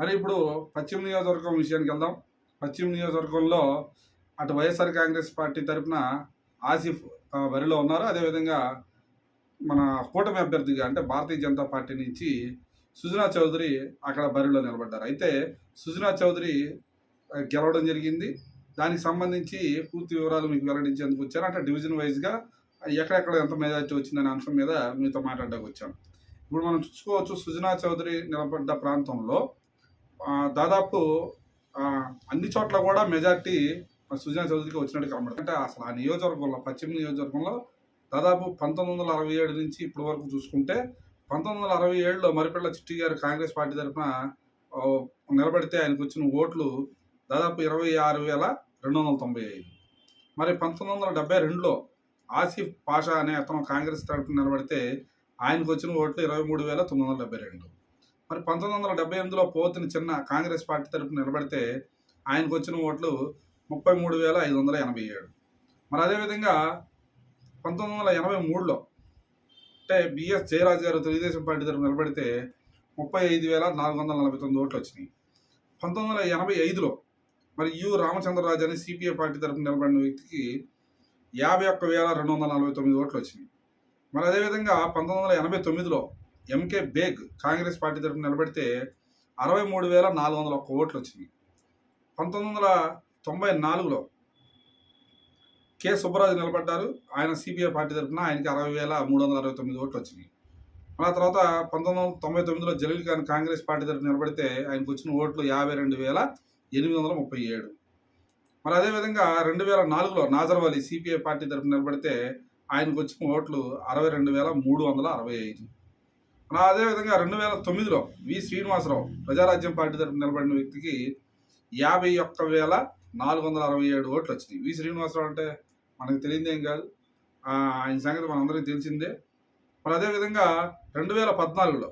మరి ఇప్పుడు పశ్చిమ నియోజకవర్గం విషయానికి వెళ్దాం. పశ్చిమ నియోజకవర్గంలో అటు వైఎస్ఆర్ కాంగ్రెస్ పార్టీ తరఫున ఆసిఫ్ బరిలో ఉన్నారు. అదేవిధంగా మన కూటమి అభ్యర్థిగా అంటే భారతీయ జనతా పార్టీ నుంచి సుజనా చౌదరి అక్కడ బరిలో నిలబడ్డారు. అయితే సుజనా చౌదరి గెలవడం జరిగింది. దానికి సంబంధించి పూర్తి వివరాలు మీకు వెల్లడించేందుకు వచ్చాను అంటే డివిజన్ వైజ్గా ఎక్కడెక్కడ ఎంత మెజార్టీ వచ్చిందనే అంశం మీద మీతో మాట్లాడడానికి వచ్చాను. ఇప్పుడు మనం చూసుకోవచ్చు సుజనా చౌదరి నిలబడ్డ ప్రాంతంలో దాదాపు అన్ని చోట్ల కూడా మెజార్టీ సుజనా చౌదరికి వచ్చినట్టు కనబడుతుంది అంటే అసలు ఆ నియోజకవర్గంలో పశ్చిమ నియోజకవర్గంలో దాదాపు పంతొమ్మిది వందల అరవై ఏడు నుంచి ఇప్పటి వరకు చూసుకుంటే పంతొమ్మిది వందల అరవై ఏడులో మరిపిల్ల చిట్టి గారు కాంగ్రెస్ పార్టీ తరఫున నిలబడితే ఆయనకు వచ్చిన ఓట్లు దాదాపు ఇరవై ఆరు వేల రెండు వందల తొంభై ఐదు. మరి పంతొమ్మిది వందల డెబ్బై రెండులో ఆసిఫ్ పాషా అనే అతను కాంగ్రెస్ తరఫున నిలబడితే ఆయనకు వచ్చిన ఓట్లు ఇరవై మూడు వేల తొమ్మిది వందల డెబ్బై రెండు. మరి పంతొమ్మిది వందల డెబ్బై ఎనిమిదిలో పోతుని చిన్న కాంగ్రెస్ పార్టీ తరఫున నిలబడితే ఆయనకు వచ్చిన ఓట్లు ముప్పై మూడు వేల ఐదు వందల ఎనభై ఏడు. మరి అదేవిధంగా పంతొమ్మిది వందల ఎనభై మూడులో అంటే బిఎస్ జయరాజ్ గారు తెలుగుదేశం పార్టీ తరఫున నిలబడితే ముప్పై ఐదు వేల నాలుగు వందల నలభై తొమ్మిది ఓట్లు వచ్చినాయి. పంతొమ్మిది వందల ఎనభై ఐదులో మరి యు రామచంద్రరాజు అని సిపిఐ పార్టీ తరఫున నిలబడిన వ్యక్తికి యాభై ఒక్క వేల రెండు వందల నలభై తొమ్మిది ఓట్లు వచ్చినాయి. మరి అదేవిధంగా పంతొమ్మిది వందల ఎనభై తొమ్మిదిలో ఎంకే బేగ్ కాంగ్రెస్ పార్టీ తరఫున నిలబడితే అరవై మూడు వేల నాలుగు వందల ఒక్క ఓట్లు వచ్చింది పంతొమ్మిది వందల తొంభై నాలుగులో కె సుబ్బరాజు నిలబడ్డారు. ఆయన సిపిఐ పార్టీ తరఫున ఆయనకి అరవై వేల మూడు వందల అరవై తొమ్మిది ఓట్లు వచ్చినాయి ఆ తర్వాత పంతొమ్మిది వందల తొంభై తొమ్మిదిలో జలీల్ ఖాన్ కాంగ్రెస్ పార్టీ తరఫున నిలబడితే ఆయనకు వచ్చిన ఓట్లు యాభై రెండు వేల ఎనిమిది వందల ముప్పై ఏడు. మరి అదేవిధంగా రెండు వేల నాలుగులో నాజర్ అలీ సిపిఐ పార్టీ తరఫున నిలబడితే ఆయనకు వచ్చిన ఓట్లు అరవై రెండు వేల మూడు వందల అరవై ఐదు. అలా అదేవిధంగా రెండు వేల తొమ్మిదిలో వి శ్రీనివాసరావు ప్రజారాజ్యం పార్టీ తరఫున నిలబడిన వ్యక్తికి యాభై ఒక్క వేల నాలుగు వందల అరవై ఏడు ఓట్లు వచ్చినాయి. వి శ్రీనివాసరావు అంటే మనకు తెలియదేం కాదు. ఆయన సంగతి మనందరికీ తెలిసిందే. మరి అదేవిధంగా రెండు వేల పద్నాలుగులో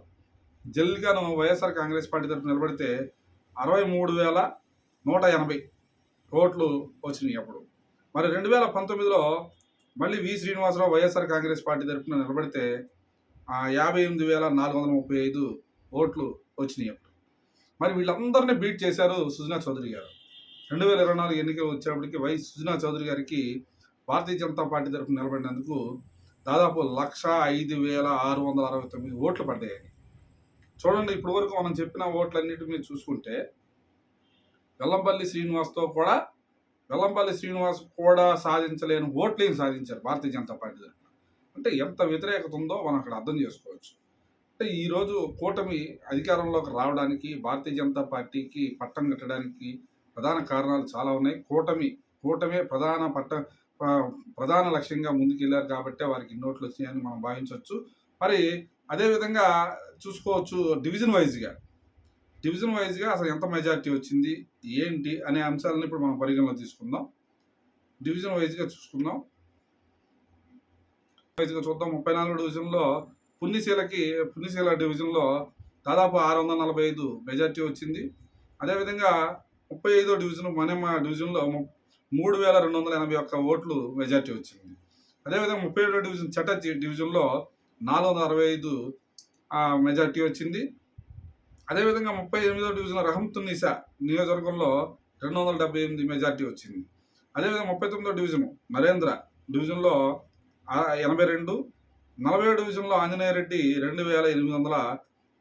జల్లికను వైఎస్ఆర్ కాంగ్రెస్ పార్టీ తరఫున నిలబడితే అరవై మూడు వేల నూట ఎనభై ఓట్లు వచ్చినాయి అప్పుడు. మరి రెండు వేల పంతొమ్మిదిలో మళ్ళీ V Srinivasarao YSR Congress party తరఫున నిలబడితే యాభై ఎనిమిది వేల నాలుగు వందల ముప్పై ఐదు ఓట్లు వచ్చినాయి అప్పుడు. మరి వీళ్ళందరినీ బీట్ చేశారు సుజనా చౌదరి గారు. రెండు వేల ఇరవై నాలుగు ఎన్నికలు వచ్చేప్పటికి వై సుజనా చౌదరి గారికి భారతీయ జనతా పార్టీ తరఫున నిలబడినందుకు దాదాపు లక్ష ఐదు వేల ఆరు వందల అరవై తొమ్మిది ఓట్లు పడ్డాయి. చూడండి ఇప్పటి వరకు మనం చెప్పిన ఓట్లన్నిటి మీద చూసుకుంటే వెల్లంపల్లి శ్రీనివాస్తో కూడా వెల్లంపల్లి శ్రీనివాస్ కూడా సాధించలేని ఓట్లేని సాధించారు భారతీయ జనతా పార్టీ తరఫున. అంటే ఎంత వ్యతిరేకత ఉందో మనం అక్కడ అర్థం చేసుకోవచ్చు. అంటే ఈరోజు కూటమి అధికారంలోకి రావడానికి భారతీయ జనతా పార్టీకి పట్టం కట్టడానికి ప్రధాన కారణాలు చాలా ఉన్నాయి. కూటమి కూటమే ప్రధాన పట్ట ప్రధాన లక్ష్యంగా ముందుకెళ్ళారు కాబట్టే వారికి నోట్లు వచ్చాయని వచ్చినాయని మనం భావించవచ్చు. మరి అదేవిధంగా చూసుకోవచ్చు డివిజన్ వైజ్గా. డివిజన్ వైజ్గా అసలు ఎంత మెజారిటీ వచ్చింది ఏంటి అనే అంశాలను ఇప్పుడు మనం పరిగణలో తీసుకుందాం. డివిజన్ వైజ్గా చూసుకుందాం. చూద్దాం. ముప్పై నాలుగు డివిజన్లో పుణ్యశీలకి పుణ్యశీల డివిజన్లో దాదాపు ఆరు వందల నలభై ఐదు మెజార్టీ వచ్చింది. అదేవిధంగా ముప్పై ఐదో డివిజన్ మనమ డివిజన్లో మూడు వేల రెండు వందల ఎనభై ఒక్క ఓట్లు మెజార్టీ వచ్చింది. అదేవిధంగా ముప్పై ఏడో డివిజన్ చట్ట డివిజన్లో నాలుగు వందల అరవై ఐదు మెజార్టీ వచ్చింది. అదేవిధంగా ముప్పై ఎనిమిదో డివిజన్ రహంతున్నిసా నియోజకవర్గంలో రెండు వందల డెబ్బై ఎనిమిది మెజార్టీ వచ్చింది. అదేవిధంగా ముప్పై తొమ్మిదో డివిజన్ నరేంద్ర డివిజన్లో ఎనభై రెండు. నలభై ఏడు డివిజన్లో ఆంజనేయ రెడ్డి రెండు వేల ఎనిమిది వందల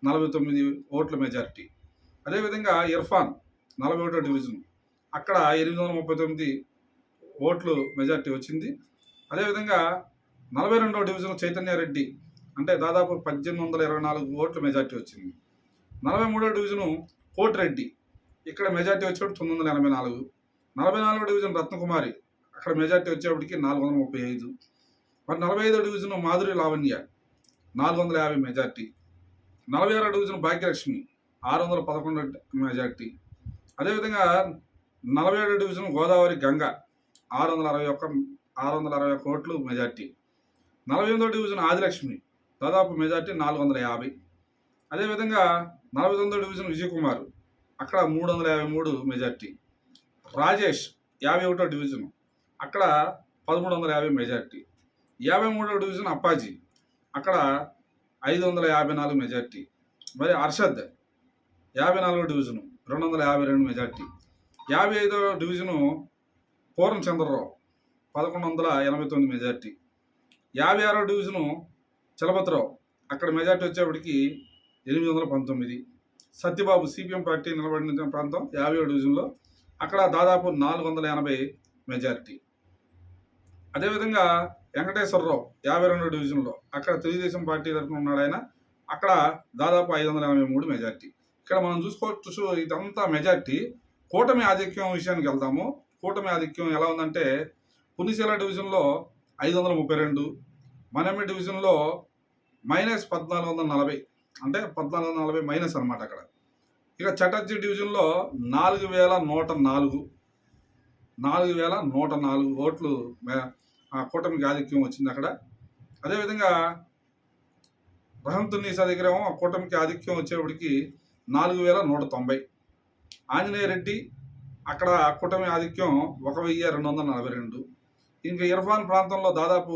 నలభై తొమ్మిది ఓట్ల మెజార్టీ. అదేవిధంగా ఇర్ఫాన్ నలభై ఒకటో డివిజన్. అక్కడ ఎనిమిది వందల ముప్పై తొమ్మిది ఓట్లు మెజార్టీ వచ్చింది. అదేవిధంగా నలభై రెండవ డివిజన్ చైతన్య రెడ్డి అంటే దాదాపు పద్దెనిమిది వందల ఇరవై నాలుగు ఓట్ల మెజార్టీ వచ్చింది. నలభై మూడో డివిజను కోటిరెడ్డి. ఇక్కడ మెజార్టీ వచ్చేటప్పుడు తొమ్మిది వందల ఎనభై నాలుగు. నలభై నాలుగో డివిజన్ రత్నకుమారి. అక్కడ మెజార్టీ వచ్చేప్పటికి నాలుగు వందల ముప్పై ఐదు. మరి నలభై ఐదో డివిజన్ మాధురి లావణ్య నాలుగు వందల యాభై మెజార్టీ నలభై ఆరో డివిజన్ భాగ్యలక్ష్మి ఆరు వందల పదకొండు మెజార్టీ. అదేవిధంగా నలభై ఏడో డివిజన్ గోదావరి గంగ ఆరు వందల అరవై ఒక్క ఆరు వందల అరవై ఒక్క ఓట్లు మెజార్టీ. నలభై ఎనిమిదో డివిజన్ ఆదిలక్ష్మి దాదాపు మెజార్టీ నాలుగు వందల యాభై. అదేవిధంగా నలభై తొమ్మిదో డివిజన్ విజయకుమార్ అక్కడ మూడు వందల యాభై మూడు మెజార్టీ. రాజేష్ యాభై ఒకటో డివిజన్ అక్కడ పదమూడు వందల యాభై మెజార్టీ. యాభై మూడో డివిజన్ అప్పాజీ. అక్కడ ఐదు వందల యాభై నాలుగు మెజార్టీ. మరి అర్షద్ యాభై నాలుగో డివిజను రెండు వందల యాభై రెండు మెజార్టీ. యాభై ఐదో డివిజను పూర్ణ చంద్రరావు పదకొండు వందల ఎనభై తొమ్మిది మెజార్టీ. యాభై ఆరో డివిజను చలపతిరావు అక్కడ మెజార్టీ వచ్చేప్పటికి ఎనిమిది వందల పంతొమ్మిది. సత్యబాబు సిపిఎం పార్టీ నిలబడిన ప్రాంతం యాభై డివిజన్లో అక్కడ దాదాపు నాలుగు వందల ఎనభై మెజార్టీ. అదేవిధంగా వెంకటేశ్వరరావు యాభై రెండు డివిజన్లో. అక్కడ తెలుగుదేశం పార్టీ తరఫున ఉన్నాడు ఆయన. అక్కడ దాదాపు ఐదు వందల ఎనభై మూడు మెజార్టీ. ఇక్కడ మనం చూసుకోవచ్చు ఇదంతా మెజార్టీ. కూటమి ఆధిక్యం విషయానికి వెళ్దాము. కూటమి ఆధిక్యం ఎలా ఉందంటే పులిశీల డివిజన్లో ఐదు వందల ముప్పై రెండు మనమి డివిజన్లో మైనస్ పద్నాలుగు వందల నలభై అంటే పద్నాలుగు వందల నలభై మైనస్ అనమాట అక్కడ. ఇక చటర్జీ డివిజన్లో నాలుగు వేల నూట నాలుగు నాలుగు వేల నూట నాలుగు ఓట్లు మే- కూటమికి ఆధిక్యం వచ్చింది అక్కడ. అదేవిధంగా రహంతున్నీసా దగ్గర ఆ కూటమికి ఆధిక్యం వచ్చేప్పటికి నాలుగు వేల నూట తొంభై. ఆంజనేయ రెడ్డి అక్కడ కూటమి ఆధిక్యం ఒక వెయ్యి రెండు వందల నలభై రెండు. ఇంకా ఇర్ఫాన్ ప్రాంతంలో దాదాపు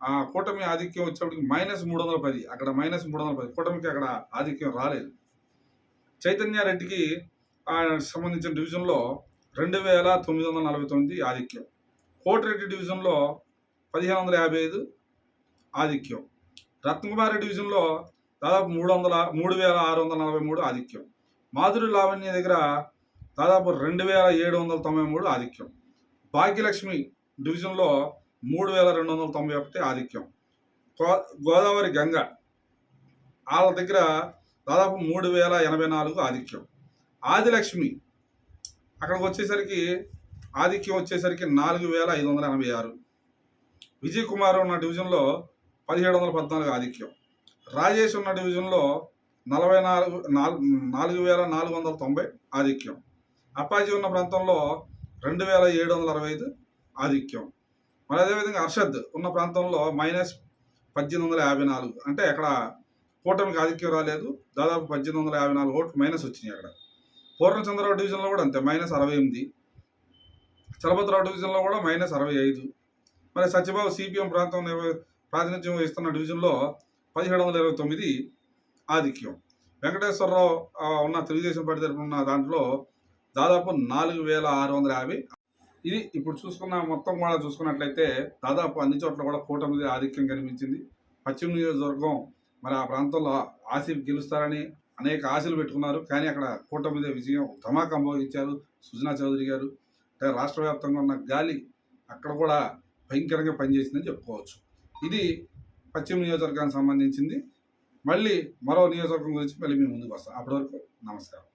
ఆ కూటమి ఆధిక్యం వచ్చేప్పటికి మైనస్ మూడు వందల పది. అక్కడ మైనస్ మూడు వందల పది. కూటమికి అక్కడ ఆధిక్యం రాలేదు. చైతన్య రెడ్డికి సంబంధించిన డివిజన్లో రెండు వేల తొమ్మిది వందల నలభై తొమ్మిది ఆధిక్యం. కోటిరెడ్డి డివిజన్లో పదిహేను వందల యాభై ఐదు ఆధిక్యం. రత్నకుమారి డివిజన్లో దాదాపు మూడు వందల మూడు వేల ఆరు వందల నలభై మూడు ఆధిక్యం. మాధురి లావణ్య దగ్గర దాదాపు రెండు వేల ఏడు వందల తొంభై మూడు ఆధిక్యం. భాగ్యలక్ష్మి డివిజన్లో మూడు వేల రెండు వందల తొంభై ఒకటి ఆధిక్యం. గో- గోదావరి గంగ వాళ్ళ దగ్గర దాదాపు మూడు వేల ఎనభై నాలుగు ఆధిక్యం. ఆదిలక్ష్మి అక్కడికి వచ్చేసరికి ఆధిక్యం వచ్చేసరికి నాలుగు వేల ఐదు వందల ఎనభై ఆరు. విజయ్ కుమార్ ఉన్న డివిజన్లో పదిహేడు వందల పద్నాలుగు ఆధిక్యం. రాజేష్ ఉన్న డివిజన్లో నలభై నాలుగు నాలుగు నాలుగు వేల నాలుగు వందల తొంభై ఆధిక్యం. అప్పాజీ ఉన్న ప్రాంతంలో రెండు వేల ఏడు వందల అరవై ఐదు ఆధిక్యం. మరి అదేవిధంగా అర్షద్ ఉన్న ప్రాంతంలో మైనస్ పద్దెనిమిది వందల యాభై నాలుగు. అంటే అక్కడ కూటమికి ఆధిక్యం రాలేదు. దాదాపు పద్దెనిమిది వందల యాభై నాలుగు ఓట్లు మైనస్ వచ్చినాయి అక్కడ. పూర్ణచంద్రరావు డివిజన్లో కూడా అంతే మైనస్ అరవై ఎనిమిది. చలపతిరావు డివిజన్లో కూడా మైనస్ అరవై ఐదు. మరి సత్యబాబు సిపిఎం ప్రాంతం ప్రాతినిధ్యం వహిస్తున్న డివిజన్లో పదిహేడు వందల ఇరవై తొమ్మిది ఆధిక్యం. వెంకటేశ్వరరావు ఉన్న తెలుగుదేశం పార్టీ తరఫున ఉన్న దాంట్లో దాదాపు నాలుగు వేల ఆరు వందల యాభై. ఇది ఇప్పుడు చూసుకున్న మొత్తం కూడా చూసుకున్నట్లయితే దాదాపు అన్ని చోట్ల కూడా కూటమి ఆధిక్యం కనిపించింది. పశ్చిమ నియోజకవర్గం మరి ఆ ప్రాంతంలో ఆసిఫ్ గెలుస్తారని అనేక ఆశలు పెట్టుకున్నారు. కానీ అక్కడ కూటమిదే విజయం ధమాకా మోగించారు సుజనా చౌదరి గారు. అంటే రాష్ట్ర వ్యాప్తంగా ఉన్న గాలి అక్కడ కూడా భయంకరంగా పనిచేసిందని చెప్పుకోవచ్చు. ఇది పశ్చిమ నియోజకవర్గానికి సంబంధించింది. మళ్ళీ మరో నియోజకవర్గం గురించి మళ్ళీ మేము ముందుకు వస్తాం. అప్పటి వరకు నమస్కారం.